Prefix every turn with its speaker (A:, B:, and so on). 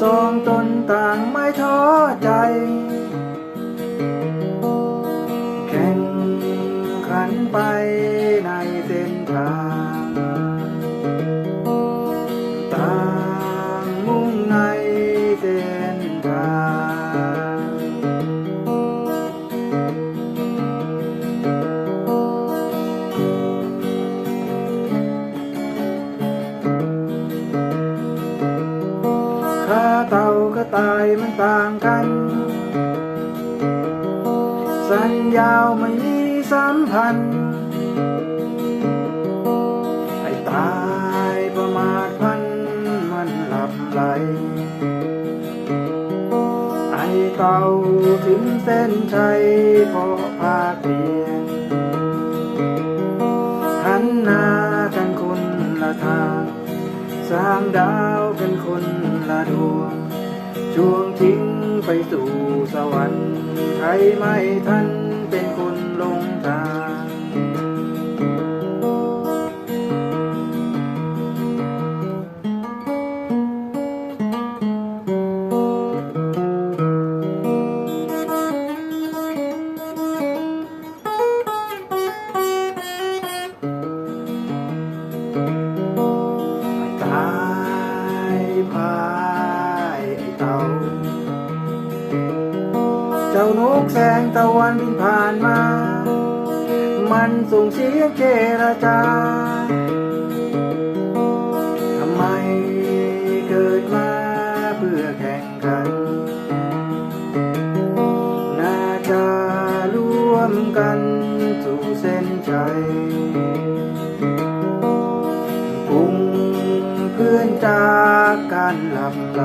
A: สองตนต่างไม่ท้อใจ ตายมันต่างกัน สัญญาวไม่มีสัมพันธ์ให้ตายประมาทพันมันหลับไหล ไอ้เต่าถึงเส้นชัยเพราะภาคเปลี่ยนหันหน้ากันคนละทาง สร้างดาวกันคนละดวง ช่วงทิ้งไปสู่สวรรค์ใครไม่ทันเป็นคนลงทางตายพา นกแสงตะวันบินผ่านมา มันส่งเสียงเจรจา ทำไมเกิดมาเพื่อแข่งขัน น่าจะร่วมกันสู่เส้นชัยพุ่งเพื่อนจากการหลับไหล